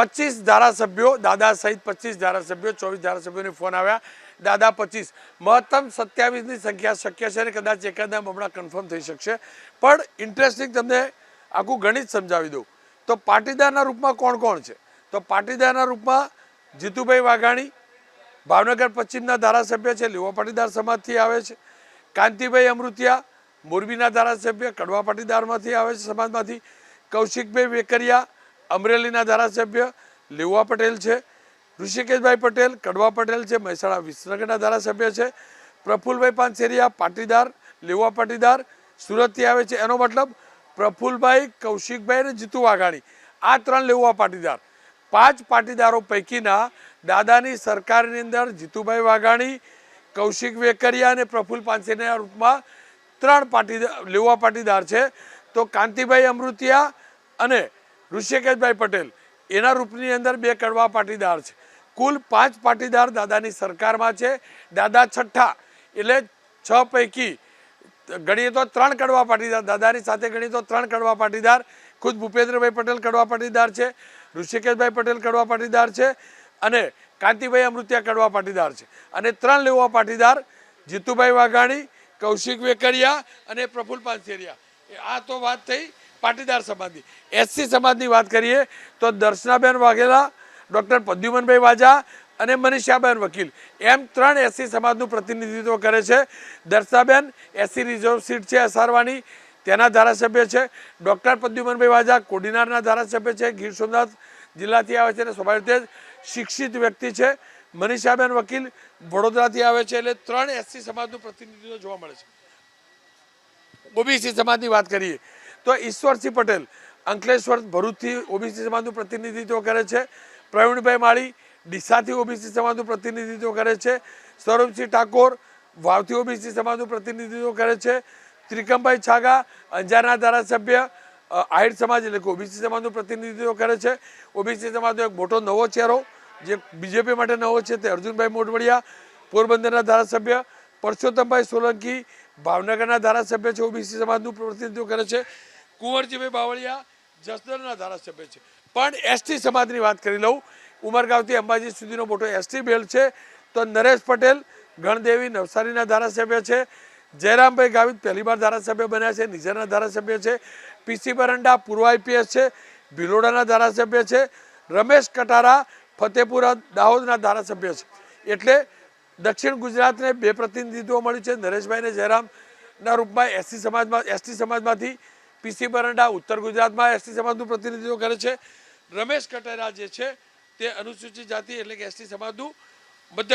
પચીસ ધારાસભ્યો, દાદા સહિત પચીસ ધારાસભ્યો, ચોવીસ ધારાસભ્યોને ફોન આવ્યા. દાદા પચીસ. મહત્તમ સત્યાવીસની સંખ્યા શક્ય છે અને કદાચ એકાદા હમણાં કન્ફર્મ થઈ શકશે. પણ ઇન્ટરેસ્ટિંગ તમને આખું ગણિત સમજાવી દઉં. તો પાટીદારના રૂપમાં કોણ કોણ છે? તો પાટીદારના રૂપમાં જીતુભાઈ વાઘાણી, ભાવનગર પશ્ચિમના ધારાસભ્ય છે લેવા પાટીદાર સમાજથી આવે છે. કાંતિભાઈ અમૃતિયા, મોરબીના ધારાસભ્ય, કડવા પાટીદારમાંથી આવે છે સમાજમાંથી. કૌશિકભાઈ વેકરિયા અમરેલીના ધારાસભ્ય લેવા પટેલ છે, ઋષિકેશભાઈ પટેલ, કડવા પટેલ છે, મહેસાણા વિસનગરના ધારાસભ્ય છે, પ્રફુલભાઈ પાનસેરિયા, પાટીદાર, લેવા પાટીદાર, સુરતથી આવે છે. એનો મતલબ પ્રફુલભાઈ, કૌશિકભાઈ અને જીતુ વાઘાણી. આ ત્રણ લેવા પાટીદાર. પાંચ પાટીદારો પૈકીના દાદાની સરકારની અંદર જીતુભાઈ વાઘાણી, કૌશિક વેકરિયા અને પ્રફુલ પાનસેરિયાના રૂપમાં ત્રણ પાટીદાર લેવા પાટીદાર છે. તો કાંતિભાઈ અમૃતિયા અને ઋષિકેશભાઈ પટેલ, એના રૂપની અંદર બે કડવા પાટીદાર છે. કુલ પાંચ પાટીદાર દાદાની સરકારમાં છે. દાદા છઠ્ઠા, એટલે છ પૈકી ગણીએ તો ત્રણ કડવા પાટીદાર, દાદાની સાથે ગણીએ તો ત્રણ કડવા પાટીદાર, ખુદ ભૂપેન્દ્રભાઈ પટેલ કડવા પાટીદાર છે, ઋષિકેશભાઈ પટેલ કડવા પાટીદાર છે, અને કાંતિભાઈ અમૃત્યા કડવા પાટીદાર છે. અને ત્રણ લેવા પાટીદાર, જીતુભાઈ વાઘાણી, કૌશિક વેકરિયા અને પ્રફુલ પાનસેરિયા આ તો વાત થઈ. પાટીદાર સમાજની. એસસી સમાજની વાત કરીએ તો દર્શનાબેન વાઘેલા, ડૉક્ટર પદ્યુમનભાઈ વાજા અને મનીષાબેન વકીલ. એમ ત્રણ એસસી સમાજનું પ્રતિનિધિત્વ કરે છે. દર્શનાબેન એસસી રિઝર્વ સીટ છે અસારવાની, તેના ધારાસભ્ય છે. ડૉક્ટર પદ્યુમનભાઈ વાજા કોડીનારના ધારાસભ્ય છે. ગીર સોમનાથ જિલ્લાથી આવે છે અને સ્વાભાવિક રીતે શિક્ષિત વ્યક્તિ છે. મનીષાબેન વકીલ વડોદરાથી આવે છે એટલે ત્રણ એસસી સમાજનું પ્રતિનિધિત્વ જોવા મળે છે. ઓબીસી સમાજની વાત કરીએ. તો ઈશ્વરસિંહ પટેલ, અંકલેશ્વર ભરૂચથી ઓબીસી સમાજનું પ્રતિનિધિત્વ કરે છે. પ્રવીણભાઈ માળી, ડીસાથી ઓબીસી સમાજનું પ્રતિનિધિત્વ કરે છે. સૌરભસિંહ ઠાકોર, વાવથી ઓબીસી સમાજનું પ્રતિનિધિત્વ કરે છે. ત્રિકમભાઈ છાગા, અંજારના ધારાસભ્ય આહિર સમાજ એટલે કે ઓબીસી સમાજનું પ્રતિનિધિત્વ કરે છે. ઓબીસી સમાજનો એક મોટો નવો ચહેરો, જે બીજેપી માટે નવો છે તે અર્જુનભાઈ મોઢવડિયા, પોરબંદરના ધારાસભ્ય, પરસોત્તમભાઈ સોલંકી, ભાવનગરના ધારાસભ્ય છે, ઓબીસી સમાજનું પ્રતિનિધિત્વ કરે છે. કુંવરજીભાઈ બાવળિયા જસદણના ધારાસભ્ય છે. પણ એસટી સમાજની વાત કરી લઉં, ઉમરગાંવથી અંબાજી સુધીનો મોટો એસટી બેલ છે, તો નરેશ પટેલ ગણદેવી નવસારીના ધારાસભ્ય છે, જયરામભાઈ ગાવિત પહેલી વાર ધારાસભ્ય બન્યા છે, નિઝરના ધારાસભ્ય છે પીસી બરંડા પૂર્વ આઈપીએસ છે, ભિલોડાના ધારાસભ્ય છે, રમેશ કટારા ફતેપુરા દાહોદના ધારાસભ્ય છે. એટલે દક્ષિણ ગુજરાતને બે પ્રતિનિધિત્વ મળ્યું છે નરેશભાઈને જયરામના રૂપમાં એસસી સમાજમાં એસટી સમાજમાંથી પીસી બરંડા ઉત્તર ગુજરાતમાં એસટી સમાજનું પ્રતિનિધિત્વ કરે છે. રમેશ કટેરા જે છે તે અનુસૂચિત જાતિ એટલે કે એસટી સમાજનું